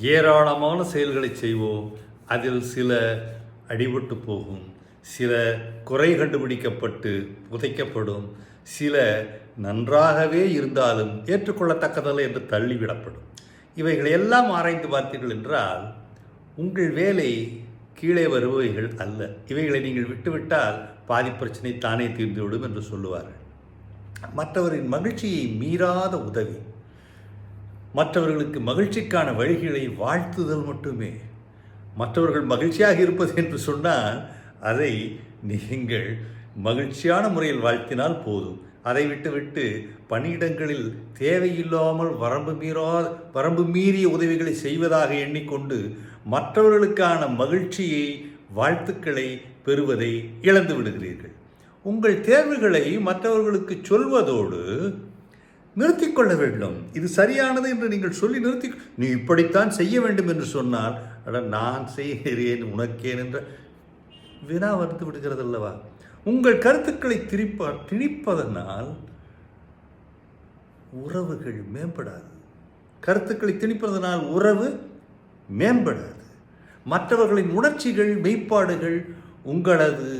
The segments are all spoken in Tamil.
ஏராளமான செயல்களை செய்வோம். அதில் சில அடிபட்டு போகும். சில குறை கண்டுபிடிக்கப்பட்டு புதைக்கப்படும். சில நன்றாகவே இருந்தாலும் ஏற்றுக்கொள்ளத்தக்கதல்ல என்று தள்ளிவிடப்படும். இவைகளை எல்லாம் ஆராய்ந்து பார்த்தீர்கள் என்றால் உங்கள் வேலை கீழே வருபவைகள் அல்ல. இவைகளை நீங்கள் விட்டுவிட்டால் பாதி பிரச்சனை தானே தீர்ந்துவிடும் என்று சொல்லுவார்கள். மற்றவரின் மகிழ்ச்சியை மீறாத உதவி. மற்றவர்களுக்கு மகிழ்ச்சிக்கான வழிகளை வாழ்த்துதல் மட்டுமே. மற்றவர்கள் மகிழ்ச்சியாக இருப்பது என்று சொன்னால் அதை நீங்கள் மகிழ்ச்சியான முறையில் வாழ்த்தினால் போதும். அதை விட்டுவிட்டு பணியிடங்களில் தேவையில்லாமல் வரம்பு மீறா வரம்பு மீறிய உதவிகளை செய்வதாக எண்ணிக்கொண்டு மற்றவர்களுக்கான மகிழ்ச்சியை வாழ்த்துக்களை பெறுவதை இழந்து விடுகிறீர்கள் உங்கள் தேர்வுகளை மற்றவர்களுக்கு சொல்வதோடு நிறுத்தி கொள்ள வேண்டும். இது சரியானது என்று நீங்கள் சொல்லி நிறுத்தி நீ இப்படித்தான் செய்ய வேண்டும் என்று சொன்னால் அட நான் செய்கிறேன் உனக்கேன் என்ற வினா வந்து விடுகிறது அல்லவா உங்கள் கருத்துக்களை திரிப்ப திணிப்பதனால் உறவுகள் மேம்படாது. கருத்துக்களை திணிப்பதனால் உறவு மேம்படாது. மற்றவர்களின் உணர்ச்சிகள் மெய்ப்பாடுகள் உங்களது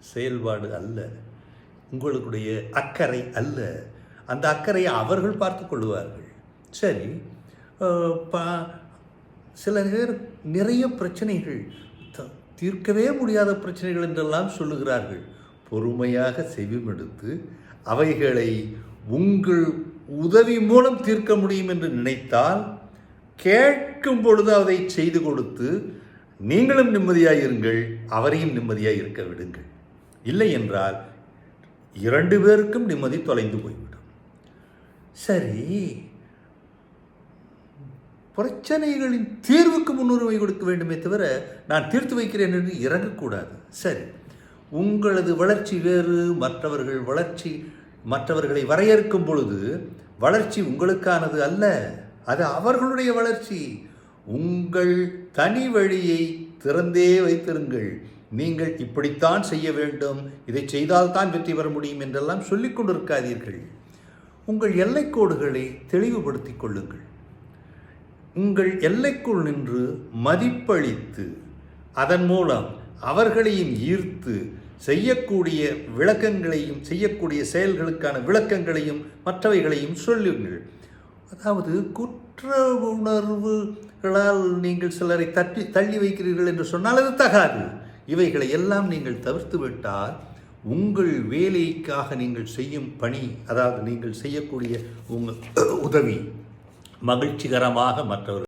செயல்பாடு அல்ல. உங்களுடைய அக்கறை அல்ல. அந்த அக்கறையை அவர்கள் பார்த்து கொள்வார்கள் சரி பா- சில நேர நிறைய பிரச்சனைகள் த- தீர்க்கவே முடியாத பிரச்சனைகள் என்றெல்லாம் சொல்லுகிறார்கள். பொறுமையாக செவிமெடுத்து அவைகளை உங்கள் உதவி மூலம் தீர்க்க முடியும் என்று நினைத்தால் கேட்கும் பொழுது அதை செய்து கொடுத்து நீங்களும் நிம்மதியாக இருங்கள் அவரையும் நிம்மதியாக இருக்க விடுங்கள். இல்லை என்றால் இரண்டு பேருக்கும் நிம்மதி தொலைந்து போய்விடும். சரி. பிரச்சனைகளின் தீர்வுக்கு முன்னுரிமை கொடுக்க வேண்டுமே தவிர நான் தீர்த்து வைக்கிறேன் என்று இறங்கக்கூடாது. சரி. உங்களது வளர்ச்சி வேறு மற்றவர்கள் வளர்ச்சி மற்றவர்களை வரையறுக்கும் பொழுது வளர்ச்சி உங்களுக்கானது அல்ல அது அவர்களுடைய வளர்ச்சி. உங்கள் தனி வழியை திறந்தே வைத்திருங்கள். நீங்கள் இப்படித்தான் செய்ய வேண்டும் இதை செய்தால்தான் வெற்றி பெற முடியும் என்றெல்லாம் சொல்லிக் கொண்டிருக்காதீர்கள். உங்கள் எல்லைக்கோடுகளை தெளிவுபடுத்திக் கொள்ளுங்கள். உங்கள் எல்லைக்குள் நின்று மதிப்பளித்து அதன் மூலம் அவர்களையும் ஈர்த்து செய்யக்கூடிய விளக்கங்களையும் செய்யக்கூடிய செயல்களுக்கான விளக்கங்களையும் மற்றவைகளையும் சொல்லுங்கள். அதாவது குற்ற உணர்வுகளால் நீங்கள் சிலரை தட்டி தள்ளி வைக்கிறீர்கள் என்று சொன்னால் அது தகாது. இவைகளை எல்லாம் நீங்கள் தவிர்த்து விட்டால் உங்கள் வேலைக்காக நீங்கள் செய்யும் பணி அதாவது நீங்கள் செய்யக்கூடிய உங்கள் உதவி மகிழ்ச்சிகரமாக மற்றவர்கள்